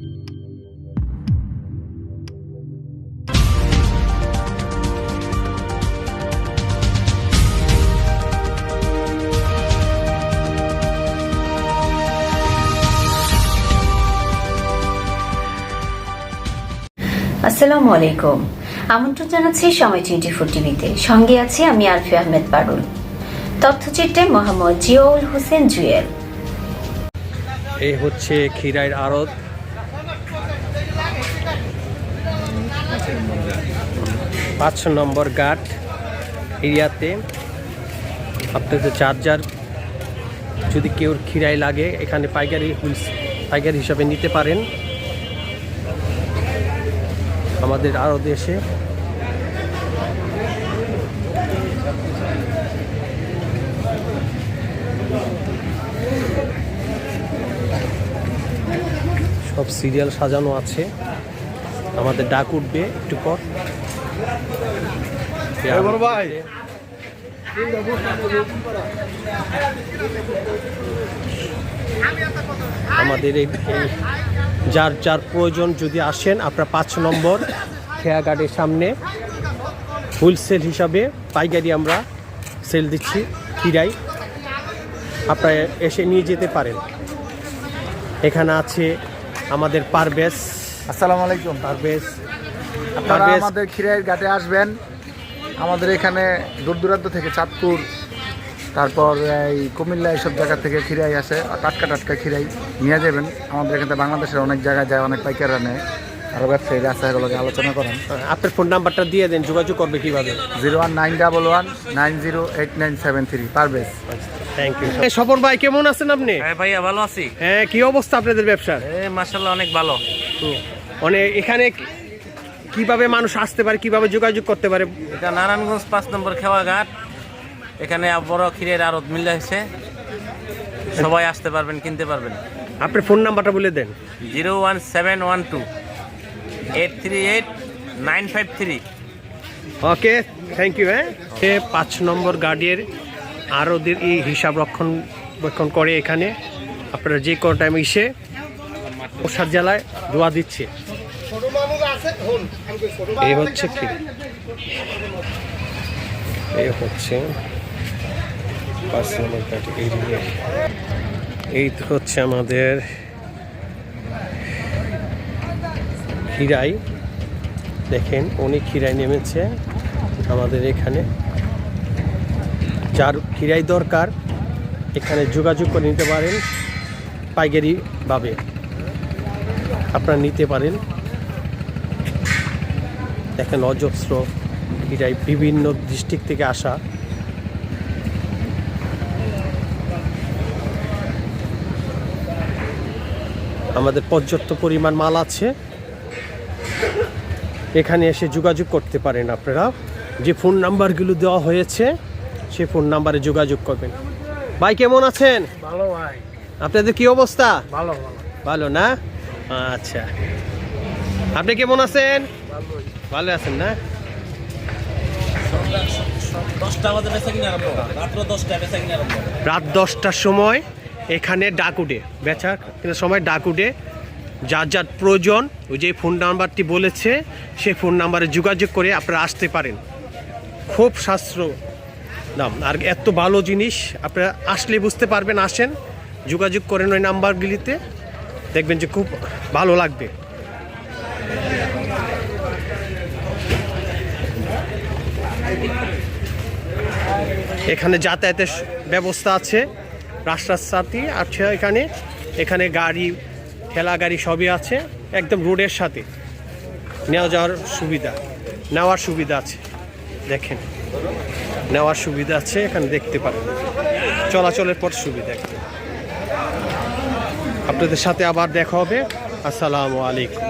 আসসালামু আলাইকুম। আমন্ত্রণ জানাচ্ছি সময় টোয়েন্টি ফোর টিভিতে। সঙ্গে আছি আমি আলফি আহমেদ পারুল তথ্যচিত্রে মোহাম্মদ জিয়াউল হোসেন জুয়েল। এই হচ্ছে খিরাইয়ের আড়ত। পাঁচ নম্বর ঘাট এরিয়াতে। আপনাদের চার্জার, যদি কেউ খিরাই লাগে, এখানে পাইকারি পাইকারি হিসাবে নিতে পারেন। আমাদের আরও দেশে। সব সিরিয়াল সাজানো আছে। আমাদের ডাক উঠবে একটু পর। ভাই। আমাদের এই যার যার প্রয়োজন যদি আসেন আপনার পাঁচ নম্বর খেয়াঘাটের সামনে। হোলসেল হিসাবে পাইকারি আমরা সেল দিচ্ছি কিরাই। আপনারা এসে নিয়ে যেতে পারেন। এখানে আছে আমাদের পারবেশ আসসালামু আলাইকুম। পারবেশ আপনারা আমাদের খিরাইয়ের ঘাটে আসবেন। আমাদের এখানে দূর দূরান্ত থেকে চাঁদপুর তারপর এই কুমিল্লা এইসব জায়গা থেকে খিরাই আসে টাটকা টাটকা খিরাই নিয়ে যাবেন। আমাদের এখানে বাংলাদেশের অনেক জায়গায় যায় অনেক পাইকাররা নেয়। আরও ব্যবসায়ীরা আছে এগুলোকে আলোচনা করেন। আপনার ফোন নাম্বারটা দিয়ে দেন যোগাযোগ করবে কীভাবে? Zero one nine double one nine zero eight nine seven three. Parvez thank you Swapan ভাই কেমন আছেন আপনি? হ্যাঁ ভাইয়া ভালো আছি। হ্যাঁ কি অবস্থা আপনাদের ব্যবসার এ মার্শাল্লাহ অনেক ভালো। মানে এখানে কীভাবে মানুষ আসতে পারে কীভাবে যোগাযোগ করতে পারে? এটা নারায়ণগঞ্জ পাঁচ নম্বর খেওয়া ঘাট এখানে বড় ক্ষীরের আড়ত মিলে হয়েছে সবাই আসতে পারবেন কিনতে পারবেন। আপনি ফোন নাম্বারটা বলে দেন। Zero one seven one two eight three eight nine five three. Okay thank you হ্যাঁ। পাঁচ নম্বর গাড়ির আর ওদের এই হিসাব রক্ষণ রক্ষণ করে এখানে। আপনারা যে কোনো টাইম এসে প্রসাদ জ্বালায় দোয়া দিচ্ছে। এই হচ্ছে কি? এই হচ্ছে এই তো হচ্ছে আমাদের খিরাই দেখেন অনেক খিরাই নেমেছে আমাদের এখানে। যার খিরাই দরকার, এখানে যোগাযোগ করে নিতে পারেন পাইকারিভাবে। আপনারা নিতে পারেন। দেখেন অজস্র এটাই বিভিন্ন ডিস্ট্রিক্ট থেকে আসা। আমাদের পর্যাপ্ত পরিমাণ মাল আছে। এখানে এসে যোগাযোগ করতে পারেন আপনারা। যে ফোন নাম্বারগুলো দেওয়া হয়েছে সেই ফোন নাম্বারে যোগাযোগ করবেন। ভাই কেমন আছেন? ভালো ভাই। আপনাদের কি অবস্থা? ভালো ভালো। ভালো না? আচ্ছা। আপনি কেমন আছেন? ভালো আছেন না? বেচা বেচা রাত দশটার সময় এখানে ডাক উঠে বেচার কেনার সময় ডাক উঠে যার যার প্রয়োজন, ওই যে ফোন নাম্বারটি বলেছে, সেই ফোন নাম্বারে যোগাযোগ করে আপনারা আসতে পারেন। খুব শাস্ত্র দাম। আর এত ভালো জিনিস, আপনারা আসলে বুঝতে পারবেন, আসেন। যোগাযোগ করেন ওই নাম্বারগুলিতে। দেখবেন যে খুব ভালো লাগবে। এখানে যাতায়াতের ব্যবস্থা আছে, রাস্তার সাথে আছে এখানে এখানে গাড়ি, ঠেলা গাড়ি সবই আছে, একদম রোডের সাথে। নেওয়া যাওয়ার সুবিধা, নেওয়ার সুবিধা আছে, দেখেন। নেওয়ার সুবিধা আছে, এখানে দেখতে পারেন। চলাচলের পর সুবিধা। আপনাদের সাথে আবার দেখা হবে আসসালামু আলাইকুম।